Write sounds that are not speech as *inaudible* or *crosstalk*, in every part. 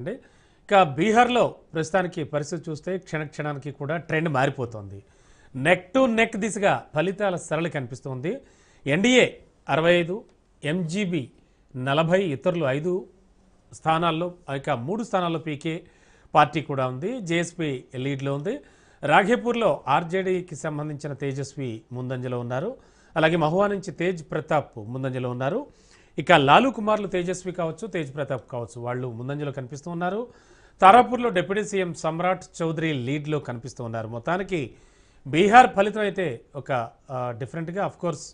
అండి ఇక బీహార్లో ప్రస్తుతానికి పరిస్థితి చూస్తే క్షణ క్షణానికి కూడా ట్రెండ్ మారిపోతోంది. నెక్ టు నెక్ దిశగా ఫలితాల సరళి కనిపిస్తోంది. ఎన్డీఏ అరవై ఐదు ఎంజీబీ నలభై ఇతరులు ఐదు స్థానాల్లో ఇక మూడు స్థానాల్లో పీకే పార్టీ కూడా ఉంది. జేఎస్పీ లీడ్లో ఉంది. రాఘేపూర్లో ఆర్జేడీకి సంబంధించిన తేజస్వి ముందంజలో ఉన్నారు. అలాగే మహువా నుంచి తేజ్ ప్రతాప్ ముందంజలో ఉన్నారు. ఇక లాలు కుమార్లు తేజస్వి కావచ్చు తేజ్ ప్రతాప్ కావచ్చు వాళ్ళు ముందంజలో కనిపిస్తూ ఉన్నారు. తారాపూర్లో డిప్యూటీ సీఎం సమ్రాట్ చౌదరి లీడ్లో కనిపిస్తూ ఉన్నారు. మొత్తానికి బీహార్ ఫలితం అయితే ఒక డిఫరెంట్గా అఫ్కోర్స్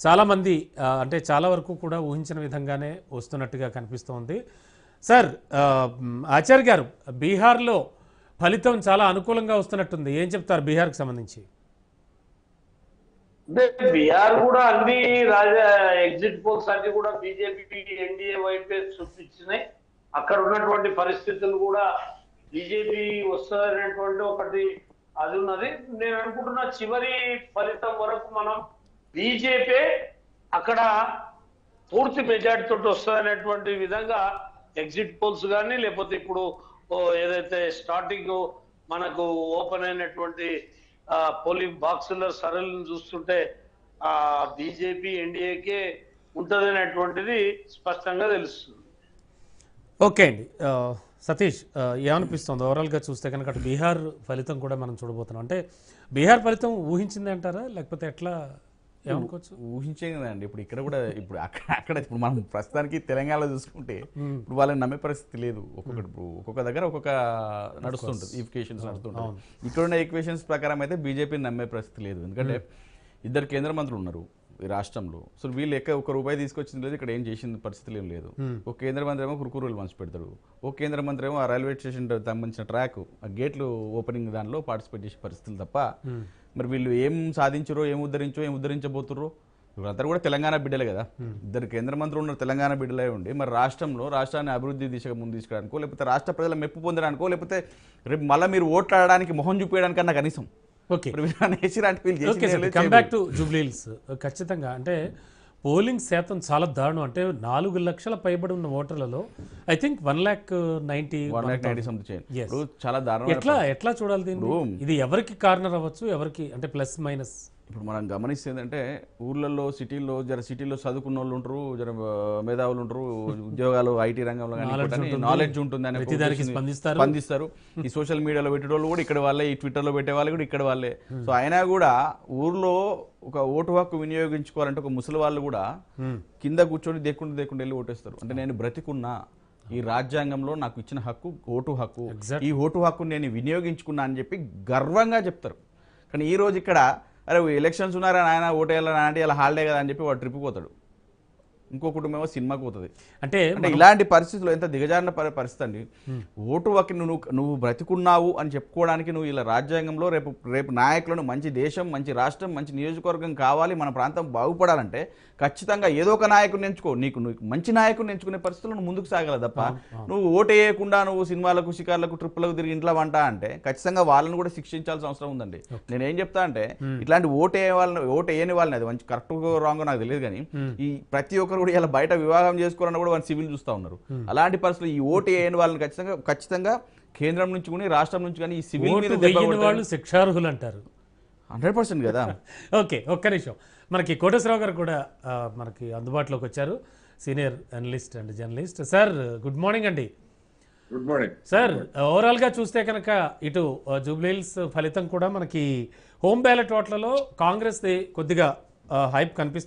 చాలామంది అంటే చాలా వరకు కూడా ఊహించిన విధంగానే వస్తున్నట్టుగా కనిపిస్తోంది సార్ ఆచార్య గారు బీహార్లో ఫలితం చాలా అనుకూలంగా వస్తున్నట్టుంది. ఏం చెప్తారు బీహార్కి సంబంధించి? అంటే బీహార్ కూడా అన్ని రాజా ఎగ్జిట్ పోల్స్ అన్ని కూడా బీజేపీ ఎన్డీఏ వైపే చూపించినాయి. అక్కడ ఉన్నటువంటి పరిస్థితులు కూడా బీజేపీ వస్తుందనేటువంటి ఒకటి అది ఉన్నది. నేను అనుకుంటున్న చివరి ఫలితం వరకు మనం బీజేపీ అక్కడ పూర్తి మెజార్టీ తోటి వస్తుందనేటువంటి విధంగా ఎగ్జిట్ పోల్స్ కానీ లేకపోతే ఇప్పుడు ఓ ఏదైతే స్టార్టింగ్ మనకు ఓపెన్ అయినటువంటి పోలింగ్ బాక్సుల సరళిని చూస్తుంటే ఆ బీజేపీ ఎన్డీఏకే ఉంటుందనేటువంటిది స్పష్టంగా తెలుస్తుంది. ఓకే అండి. సతీష్ ఏమనిపిస్తుంది? ఓవరాల్గా చూస్తే కనుక అటు బీహార్ ఫలితం కూడా మనం చూడబోతున్నాం. అంటే బీహార్ ఫలితం ఊహించింది అంటారా లేకపోతే ఎట్లా ఏమనుకోవచ్చు? ఊహించేదండి ఇప్పుడు ఇక్కడ కూడా ఇప్పుడు అక్కడ అక్కడ ఇప్పుడు మనం ప్రస్తుతానికి తెలంగాణలో చూసుకుంటే ఇప్పుడు వాళ్ళని నమ్మే పరిస్థితి లేదు. ఒక్కొక్కటి ఇప్పుడు ఒక్కొక్క దగ్గర ఒక్కొక్క నడుస్తుంటుంది ఈక్వేషన్స్ నడుస్తుంటుంది. ఇక్కడ ఉన్న ఈక్వేషన్స్ ప్రకారం అయితే బీజేపీని నమ్మే పరిస్థితి లేదు. ఎందుకంటే ఇద్దరు కేంద్ర మంత్రులు ఉన్నారు ఈ రాష్ట్రంలో. సో వీళ్ళు ఎక్క ఒక రూపాయి తీసుకొచ్చింది లేదు ఇక్కడ ఏం చేసిన పరిస్థితి ఏం లేదు. ఒక కేంద్ర మంత్రి ఏమో కురుకురులు మంచి పెడతాడు. ఒక కేంద్ర మంత్రి ఏమో ఆ రైల్వే స్టేషన్ సంబంధించిన ట్రాక్ ఆ గేట్లు ఓపెనింగ్ దానిలో పార్టిసిపేట్ చేసే పరిస్థితులు తప్ప మరి వీళ్ళు ఏం సాధించరో ఏం ఉద్ధరించో ఏం ఉద్ధరించబోతుర్రో? వీళ్ళందరూ కూడా తెలంగాణ బిడ్డలే కదా. ఇద్దరు కేంద్ర మంత్రులు ఉన్న తెలంగాణ బిడ్డలే ఉండి మరి రాష్ట్రంలో రాష్ట్రాన్ని అభివృద్ధి దిశగా ముందు తీసుకురావడానికో లేకపోతే రాష్ట్ర ప్రజల మెప్పు పొందడానికో లేకపోతే రేపు మళ్ళీ మీరు ఓట్లాడడానికి మొహం చూపించడానికన్నా కనీసం. ఓకే. కమ్. బ్యాక్ టు ఖచ్చితంగా అంటే పోలింగ్ శాతం చాలా దారుణం. అంటే నాలుగు లక్షల పైబడి ఉన్న ఓటర్లలో I think one lakh ninety one lakh ninety something. ఇప్పుడు చాలా దారుణమైన ఎట్లా ఎట్లా చూడాలి దీన్ని? ఇది ఎవరికి కార్నర్ అవ్వచ్చు? ఎవరికి అంటే ప్లస్ మైనస్ ఇప్పుడు మనం గమనిస్తే ఏంటంటే ఊర్లలో సిటీల్లో జర సిటీలో చదువుకున్న వాళ్ళు ఉంటారు జర మేధావులు ఉంటారు ఉద్యోగాలు ఐటీ రంగంలో ఉంటుంది. నాలెడ్జ్ ఉంటుంది అనే స్పందిస్తారు. స్పందిస్తారు ఈ సోషల్ మీడియాలో పెట్టేటోళ్ళు కూడా ఇక్కడ వాళ్ళే ఈ ట్విట్టర్లో పెట్టే వాళ్ళు కూడా ఇక్కడ వాళ్ళే సో అయినా కూడా ఊర్లో ఒక ఓటు హక్కు వినియోగించుకోవాలంటే ఒక ముసలి వాళ్ళు కూడా కింద కూర్చొని దేక్కుండా దేక్కుండా వెళ్ళి ఓటేస్తారు అంటే నేను బ్రతికున్నా ఈ రాజ్యాంగంలో నాకు ఇచ్చిన హక్కు ఓటు హక్కు. ఈ ఓటు హక్కు నేను వినియోగించుకున్నా అని చెప్పి గర్వంగా చెప్తారు కానీ ఈ రోజు ఇక్కడ అరే ఎలక్షన్స్ ఉన్నారా నాయన ఓటేయాలని అంటే ఇలా హాలిడే కదా అని చెప్పి వాడు ట్రిప్ పోతాడు. ఇంకో కుటుంబం ఏమో సినిమాకి పోతుంది. అంటే ఇలాంటి పరిస్థితుల్లో ఎంత దిగజారిన పరి- పరిస్థితి అండి. ఓటు హక్కు నువ్వు నువ్వు బ్రతికున్నావు అని చెప్పుకోవడానికి నువ్వు ఇలా రాజ్యాంగంలో రేపు రేపు నాయకులను మంచి దేశం మంచి రాష్ట్రం మంచి నియోజకవర్గం కావాలి మన ప్రాంతం బాగుపడాలంటే ఖచ్చితంగా ఏదో ఒక నాయకుడిని ఎంచుకో. నీకు నువ్వు మంచి నాయకుడిని ఎంచుకునే పరిస్థితుల్లో నువ్వు ముందుకు సాగల తప్ప నువ్వు ఓటు వేయకుండా నువ్వు సినిమాలకు షికార్లకు ట్రిప్పులకు తిరిగి ఇంట్లో వంట అంటే ఖచ్చితంగా వాళ్ళని కూడా శిక్షించాల్సిన అవసరం ఉందండి. నేను ఏం చెప్తా అంటే ఇట్లాంటి ఓటు వేయ వాళ్ళని ఓటు వేయని వాళ్ళని అది మంచి కరెక్ట్ రాంగ్ నాకు తెలియదు కానీ ఈ ప్రతి ఒక్కరు కూడా ఇలా బయట వివాహం చేసుకోవాలన్నా కూడా వాళ్ళు సివిల్ చూస్తూ ఉన్నారు. అలాంటి పరిస్థితులు ఈ ఓటు వేయని వాళ్ళని ఖచ్చితంగా ఖచ్చితంగా కేంద్రం నుంచి కానీ రాష్ట్రం నుంచి కానీ ఈ సివిల్ వాళ్ళు శిక్షార్హులు అంటారు. హండ్రెడ్ పర్సెంట్ కదా? *laughs* ఓకే ఒక్క నిమిషం. మనకి కోటేశ్వరరావు గారు కూడా మనకి అందుబాటులోకి వచ్చారు. Senior analyst and journalist. Sir good morning అండి. Good morning. సార్ ఓవరాల్గా చూస్తే కనుక ఇటు జూబ్లీహిల్స్ ఫలితం కూడా మనకి హోమ్ బ్యాలెట్ ఓట్లలో కాంగ్రెస్ది కొద్దిగా హైప్ కనిపిస్తుంది.